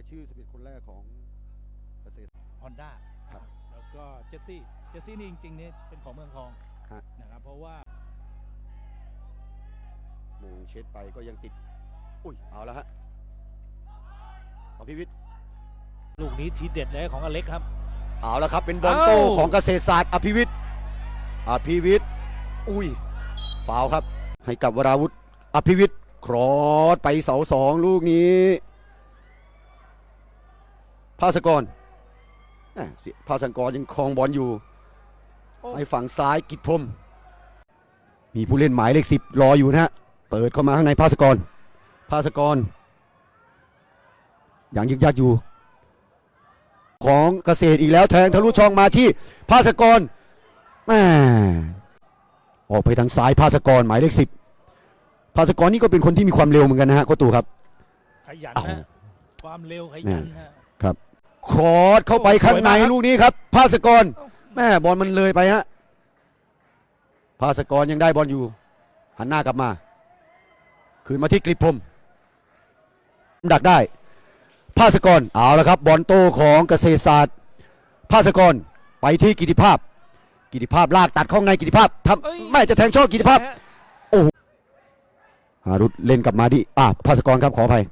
ายชื่อ 11 คนแรกของเกษตร ฮอนด้าครับ แล้วก็เจสซี่เจสซี่นี่จริงๆนี่เป็นของเมืองทองฮะนะครับเพราะว่า มงเช็ดไปก็ยังติด อุ้ย เอาแล้วฮะเอาพิวิทย์ลูกนี้ทีเด็ดเลยของอเล็กครับ เอาแล้วครับ เป็นบอลเอ้าโตของเกษตรศาสตร์อภิวิทย์อภิวิทย์อุ้ยฟาวล์ครับ ให้กับวราวุธอภิวิทย์ครอสไปเสาสองลูกนี้ ภาสกรแหม่เสียภาสกรยังครองบอลอยู่โอ้ให้ฝั่งซ้ายกิจพรหมมีผู้เล่นหมายเลขสิบรออยู่นะฮะ เปิดเข้ามาข้างในภาสกรภาสกร อย่างยึกยักอยู่ ของเกษตรอีกแล้วแทงทะลุช่องมาที่ภาสกรแม่ออกไปทางซ้ายภาสกรหมายเลขสิบภาสกรนี่ก็เป็นคนที่มีความเร็วเหมือนกันนะฮะโคตูครับ ขยันเอ้านะความเร็วขยันฮะคร อสเข้าไปข้างในโอ้สวยมากครับลูกนี้ครับ ภาสกรเอ้าแม่บอลมันเลยไปฮะภาสกรยังได้บอลอยู่ หันหน้ากลับมา คืนมาที่กริพรมดักได้ ภาสกรเอาแล้วครับ บอลโต้ของเกษตรศาสตร์ ภาสกรไปที่กิติภาพ กิติภาพลากตัดเข้าในกิติภาพทเอ้ยำไม่จะแทงช่องกิติภาพฮะหารุดเล่นกลับมาดิอะภาสกรครับขออภัย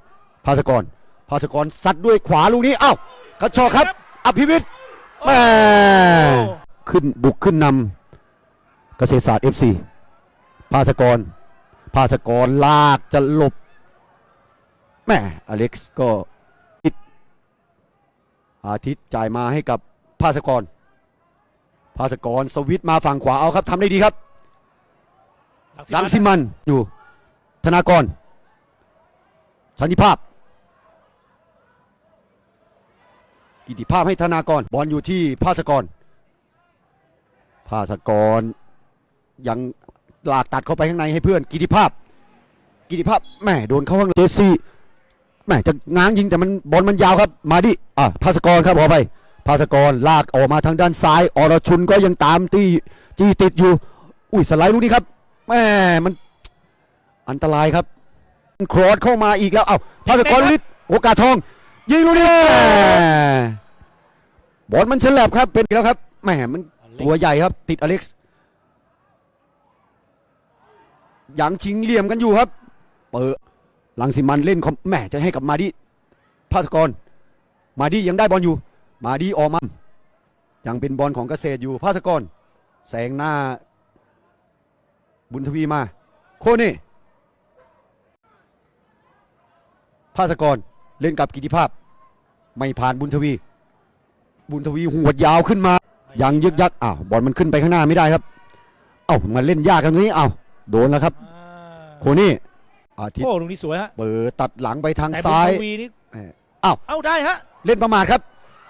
ภาสกรภาสกรซัดด้วยขวาลูกนี้อ้าว กระชอกครับ อภิวิทย์แม่ขึ้นบุกขึ้นนำเกษตรศาสตร์ FC ภาสกร ภาสกรลากจะหลบแม่อเล็กซ์ก็ติดอาทิตย์จ่ายมาให้กับภาสกร ภาสกรสวิตมาฝั่งขวาเอาครับทำได้ดีครับลังสิมันอยู่ธนากรสันติภาพ กิติภาพให้ธนากรบอลอยู่ที่ภาสกรภาสกรยังลากตัดเข้าไปข้างในให้เพื่อน กิติภาพ กิติภาพแม่โดนเข้าข้างเจสซี่แม่จะง้างยิงแต่มันบอลมันยาวครับ มาดิอะภาสกรครับขอไปภาสกรลากออกมาทางด้านซ้ายอรชุนก็ยังตามตีจี้ติดอยู่ อุ้ยสไลด์ลูกนี้ครับแม่มันอันตรายครับ ครอสเข้ามาอีกแล้วเอ้าภาสกรลูกนี้โอกาสทอง ยิงลูกนี้แม่บอลมันฉลับครับเป็นอีกแล้วครับแหมมันตัวใหญ่ครับ ติดอเล็กซ์ยังชิงเหลี่ยมกันอยู่ครับ เปิดลังสิมันเล่นคอมแหมจะให้กับมาดิภาสกร มาดิยังได้บอลอยู่ มาดิออกมายังเป็นบอลของเกษตรอยู่ภาสกร แสงหน้า บุญทวีมา โคเน่ภาสกร เล่นกับกิติภาพ ไม่ผ่านบุญทวี บุญทวีหัวดยาวขึ้นมา ยังยึกยักอ้าวบอลมันขึ้นไปข้างหน้าไม่ได้ครับ เอ้ามาเล่นยากกันตรงนี้เอ้าโดนแล้วครับอ่าโคเน่อาทิตย์โอ้ลูกนี้สวยฮะเปิดตัดหลังไปทางแต่บุญซ้ายทวีนี่แหม่อ้าวเอ้าได้ฮะเล่นประมาทครับ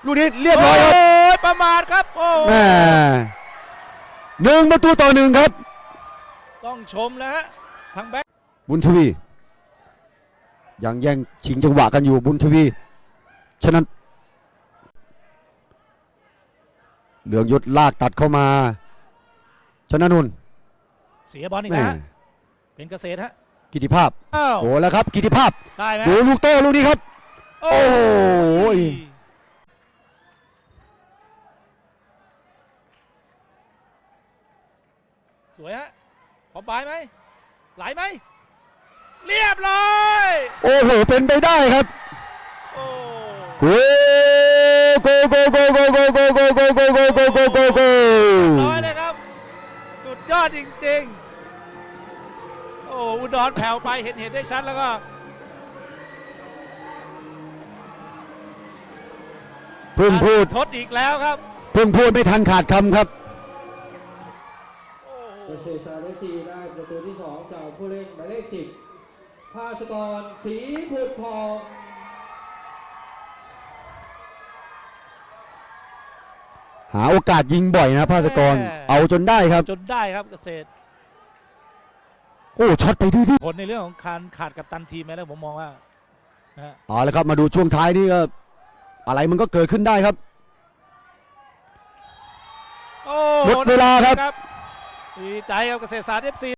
ลูกนี้เรียบร้อยครับโยประมาทครับโอ้แม่หนึ่งประตูต่อหนึ่งครับ ต้องชมแล้วฮะทางแบ็คบุญทวี ยังแย่งชิงจังหวะกันอยู่บุญทวี ฉะนั้นเหลืองยศลากตัดเข้ามา ชนะนุนเสียบอลอีกแม่นะฮะเป็นเกษตรฮะ กิติภาพอ้าวโอ้แล้วครับ กิติภาพได้ไหมดูลูกโต้ลูกนี้ครับโอ้โอ้ยสวยฮะพอปลายไหม ไหลไหม เรียบร้อย โอ้โห เป็นไปได้ครับโอ้โกโกโกโกโกโกโกโกโกโกโกโกโกโกโกร้อยเลยครับ สุดยอดจริงๆ โอ้อุดรแผ่วไปเห็นเห็นได้ชัดแล้วก็เพิ่งพูดทดอีกแล้วครับเพิ่งพูดไม่ทันขาดคำครับโอ้โหเกษตรศาสตร์เอฟซีได้ประตูที่2จากผู้เล่นหมายเลขสิบ ภาสกรศรีผุดทองหาโอกาสยิงบ่อยนะภาสกรเอาจนได้ครับ จนได้ครับเกษตร โอ้ช็อตไปดื้อผลในเรื่องของการขาดกับตันทีมไหมแล้วผมมองว่านะฮะๆเอาละครับมาดูช่วงท้ายนี่ก็อะไรมันก็เกิดขึ้นได้ครับ โอ้หมดเวลาครับ ดีใจครับเกษตรศาสตร์เอฟซี